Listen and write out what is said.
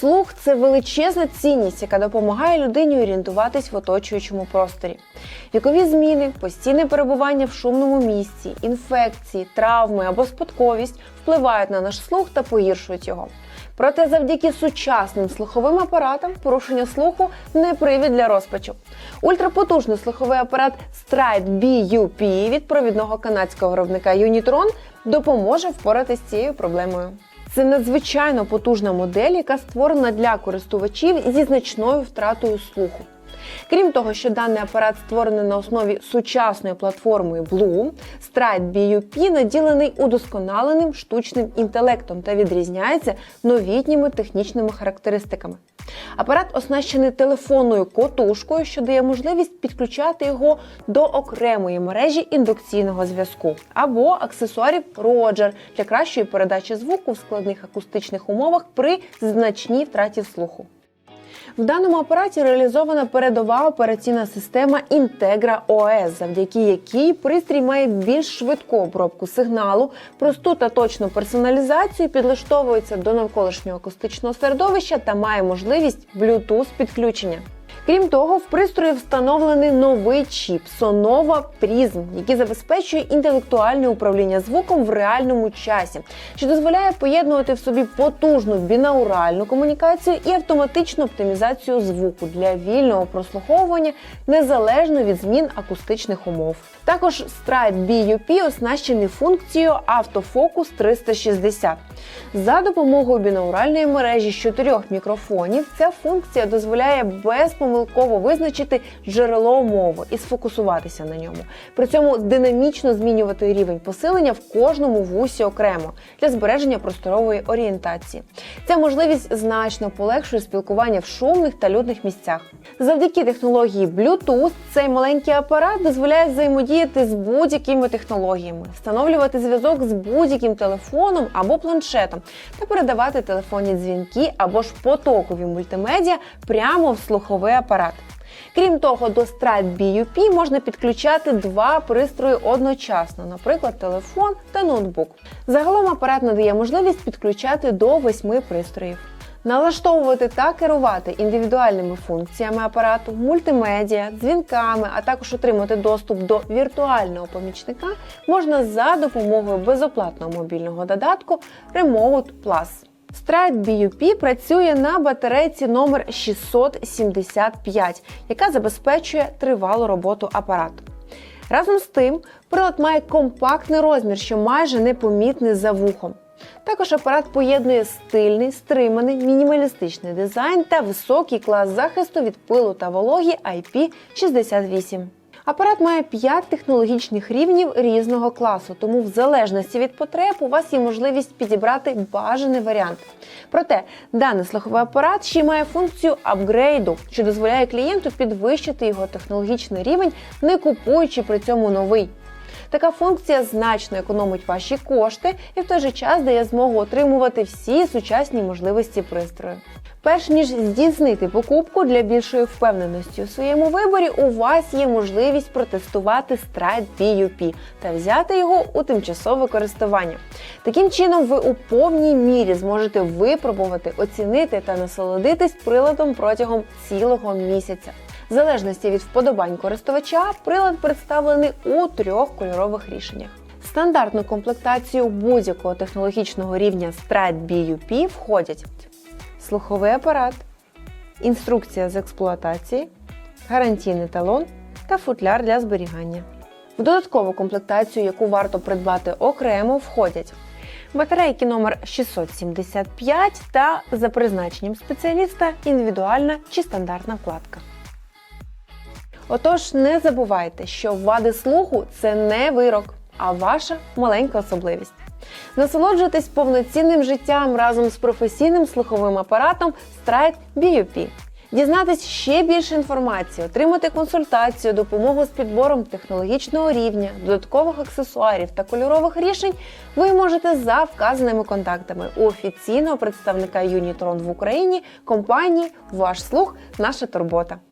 Слух це величезна цінність, яка допомагає людині орієнтуватись в оточуючому просторі. Вікові зміни, постійне перебування в шумному місці, інфекції, травми або спадковість впливають на наш слух та погіршують його. Проте завдяки сучасним слуховим апаратам порушення слуху не привід для розпачу. Ультрапотужний слуховий апарат Stride BUP від провідного канадського виробника Unitron допоможе впоратися з цією проблемою. Це надзвичайно потужна модель, яка створена для користувачів зі значною втратою слуху. Крім того, що даний апарат створений на основі сучасної платформи Blue, Stride BUP наділений удосконаленим штучним інтелектом та відрізняється новітніми технічними характеристиками. Апарат оснащений телефонною котушкою, що дає можливість підключати його до окремої мережі індукційного зв'язку, або аксесуарів Roger для кращої передачі звуку в складних акустичних умовах при значній втраті слуху. В даному апараті реалізована передова операційна система Integra OS, завдяки якій пристрій має більш швидку обробку сигналу, просту та точну персоналізацію, підлаштовується до навколишнього акустичного середовища та має можливість Bluetooth підключення. Крім того, в пристрої встановлений новий чіп Sonova Prism, який забезпечує інтелектуальне управління звуком в реальному часі, що дозволяє поєднувати в собі потужну бінауральну комунікацію і автоматичну оптимізацію звуку для вільного прослуховування незалежно від змін акустичних умов. Також Stride BUP оснащений функцією автофокус 360. За допомогою бінауральної мережі з чотирьох мікрофонів ця функція дозволяє безпомилково визначити джерело мови і сфокусуватися на ньому. При цьому динамічно змінювати рівень посилення в кожному вусі окремо для збереження просторової орієнтації. Ця можливість значно полегшує спілкування в шумних та людних місцях. Завдяки технології Bluetooth цей маленький апарат дозволяє взаємодіяти з будь-якими технологіями, встановлювати зв'язок з будь-яким телефоном або планшетом та передавати телефонні дзвінки або ж потокові мультимедіа прямо в слуховий апарат. Крім того, до Stride BUP можна підключати два пристрої одночасно, наприклад, телефон та ноутбук. Загалом апарат надає можливість підключати до восьми пристроїв. Налаштовувати та керувати індивідуальними функціями апарату, мультимедіа, дзвінками, а також отримати доступ до віртуального помічника можна за допомогою безоплатного мобільного додатку Remote Plus. Stride BUP працює на батарейці номер 675, яка забезпечує тривалу роботу апарату. Разом з тим, прилад має компактний розмір, що майже непомітний за вухом. Також апарат поєднує стильний, стриманий, мінімалістичний дизайн та високий клас захисту від пилу та вологі IP68. Апарат має 5 технологічних рівнів різного класу, тому в залежності від потреб у вас є можливість підібрати бажаний варіант. Проте даний слуховий апарат ще має функцію апгрейду, що дозволяє клієнту підвищити його технологічний рівень, не купуючи при цьому новий. Така функція значно економить ваші кошти і в той же час дає змогу отримувати всі сучасні можливості пристрою. Перш ніж здійснити покупку для більшої впевненості у своєму виборі, у вас є можливість протестувати Stride BUP та взяти його у тимчасове користування. Таким чином, ви у повній мірі зможете випробувати, оцінити та насолодитись приладом протягом цілого місяця. В залежності від вподобань користувача, прилад представлений у трьох кольорових рішеннях. Стандартну комплектацію будь-якого технологічного рівня Stride BUP входять слуховий апарат, інструкція з експлуатації, гарантійний талон та футляр для зберігання. В додаткову комплектацію, яку варто придбати окремо, входять батарейки номер 675 та за призначенням спеціаліста індивідуальна чи стандартна вкладка. Отож, не забувайте, що вади слуху це не вирок, а ваша маленька особливість. Насолоджуйтесь повноцінним життям разом з професійним слуховим апаратом Stride BUP. Дізнатись ще більше інформації, отримати консультацію, допомогу з підбором технологічного рівня, додаткових аксесуарів та кольорових рішень ви можете за вказаними контактами у офіційного представника Unitron в Україні компанії Ваш слух, наша турбота.